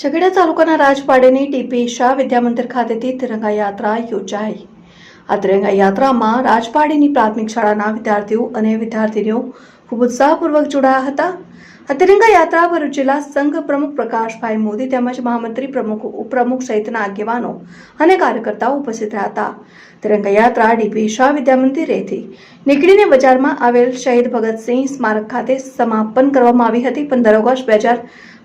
ઝઘડા તાલુકાના રાજપાડેની ટીપી શાહ વિદ્યામંદિર ખાતેથી તિરંગા યાત્રા યોજાઈ. આ તિરંગા યાત્રામાં રાજપાડીની પ્રાથમિક શાળાના વિદ્યાર્થીઓ અને વિદ્યાર્થીનીઓ ખૂબ ઉત્સાહપૂર્વક જોડાયા હતા. આ તિરંગા યાત્રા ભરૂચ જિલ્લા સંઘ પ્રમુખ પ્રકાશભાઈ મોદી તેમજ મહામંત્રી પ્રમુખ ઉપપ્રમુખ સહિતના આગેવાનો અને કાર્યકર્તાઓ ઉપસ્થિત રહ્યા હતા. તિરંગા યાત્રા ડીપી શાહ વિદ્યામંદિરેથી નીકળીને બજારમાં આવેલ શહીદ ભગતસિંહ સ્મારક ખાતે સમાપન કરવામાં આવી હતી. પંદર ઓગસ્ટ બે હજાર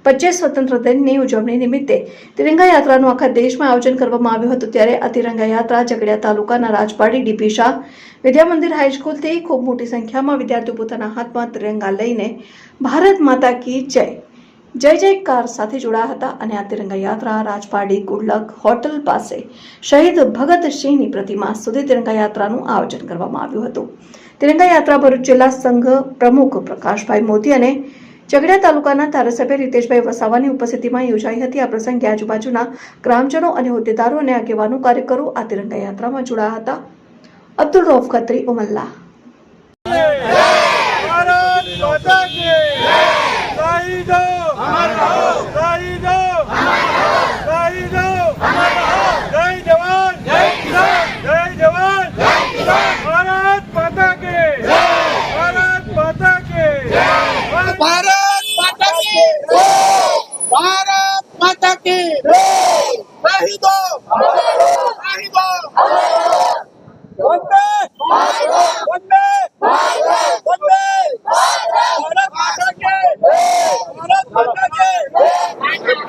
પચીસ સ્વતંત્ર દિનની ઉજવણી નિમિત્તે તિરંગા યાત્રાનું આખા દેશમાં આયોજન કરવામાં આવ્યું હતું. ત્યારે આ તિરંગા ઝઘડિયા તાલુકાના રાજપાડી ડીપી શાહ વિદ્યામંદિર હાઈસ્કૂલથી ખૂબ મોટી સંખ્યામાં વિદ્યાર્થીઓ પોતાના હાથમાં તિરંગા લઈને ભારત માતા કી જય જય જયકાર સાથે જોડાયા હતા અને આ તિરંગા યાત્રા રાજપાડી ગુડલક હોટલ પાસે શહીદ ભગતસિંહની પ્રતિમા સુધી તિરંગા યાત્રાનું આયોજન કરવામાં આવ્યું હતું. તિરંગા યાત્રા ભરૂચ જિલ્લા સંઘ પ્રમુખ પ્રકાશભાઈ મોદી અને ઝઘડિયા તાલુકાના ધારાસભ્ય રીતેશભાઈ વસાવાની ઉપસ્થિતિમાં યોજાઈ હતી. આ પ્રસંગે આજુબાજુના ગ્રામજનો અને હોદ્દેદારો અને આગેવાનો કાર્યકરો આ તિરંગા યાત્રામાં જોડાયા હતા. અબ્દુલ રૌફ ખત્રી, ઉમલ્લા.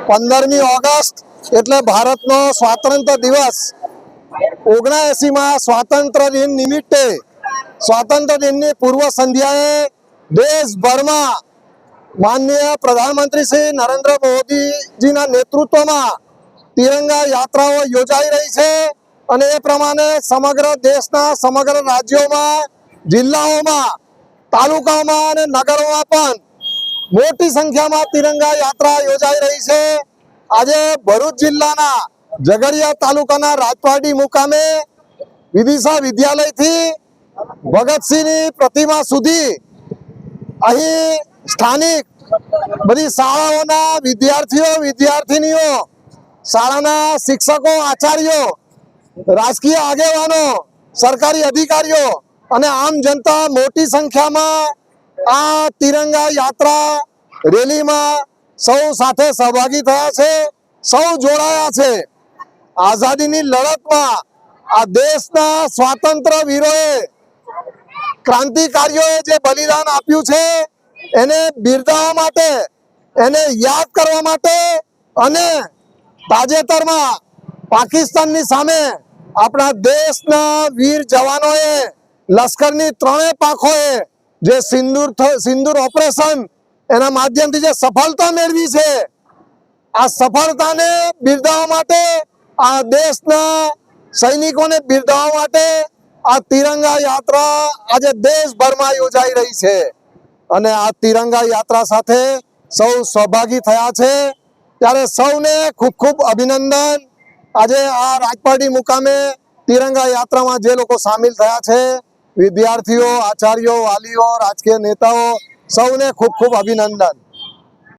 પંદરમી ઓગસ્ટ એટલે ભારતનો સ્વાતંત્ર્ય દિવસ. ઓગણએસીમાં સ્વાતંત્ર્ય દિન નિમિત્તે સ્વાતંત્ર દિનની પૂર્વ સંધ્યાએ દેશભરમાં માનનીય પ્રધાનમંત્રી શ્રી નરેન્દ્ર મોદીજીના નેતૃત્વમાં તિરંગા યાત્રાઓ યોજાઈ રહી છે અને એ પ્રમાણે સમગ્ર દેશના સમગ્ર રાજ્યોમાં, જિલ્લાઓમાં, તાલુકાઓમાં અને નગરોમાં પણ મોટી સંખ્યામાં તિરંગા યાત્રા યોજાઈ રહી છે. આજે ભરૂચ જિલ્લાના ઝઘડિયા તાલુકાના રાજપાડી મુકામે વિદિશા વિદ્યાલયથી ભગતસિંહની પ્રતિમા સુધી અહીં સ્થાનિક બધી શાળાઓના વિદ્યાર્થીઓ, વિદ્યાર્થિનીઓ, શાળાના શિક્ષકો, આચાર્યો, રાજકીય આગેવાનો, સરકારી અધિકારીઓ અને આમ જનતા મોટી સંખ્યામાં આ તિરંગા યાત્રા રેલીમાં સૌ સાથે સહભાગી થયા છે, સૌ જોડાયા છે. આઝાદીની લડતમાં આ દેશના સ્વાતંત્ર વીરોએ ક્રાંતિકારીઓએ જે બલિદાન આપ્યું છે, એને બિરદાવવા માટે, એને યાદ કરવા માટે અને તાજેતરમાં પાકિસ્તાનની સામે આપણા દેશના વીર જવાનોએ લશ્કરની ત્રણેય પાંખોએ જે સિંદૂર સિંદૂર ઓપરેશન એના માધ્યમથી જે સફળતા મેળવી છે, આ સફળતાને બિરદાવવા માટે, આ દેશના સૈનિકોને બિરદાવવા માટે, આ તિરંગા યાત્રા આજે દેશભરમાં યોજાઈ રહી છે. અને આ તિરંગા યાત્રા સાથે સૌ સહભાગી થયા છે. ત્યારે સૌને ખૂબ ખૂબ અભિનંદન. આજે આ રાજપાટી મુકામે તિરંગા યાત્રામાં જે લોકો સામેલ થયા છે વિદ્યાર્થીઓ આચાર્યો વાલીઓ રાજકીય નેતાઓ સૌને ખૂબ ખૂબ અભિનંદન.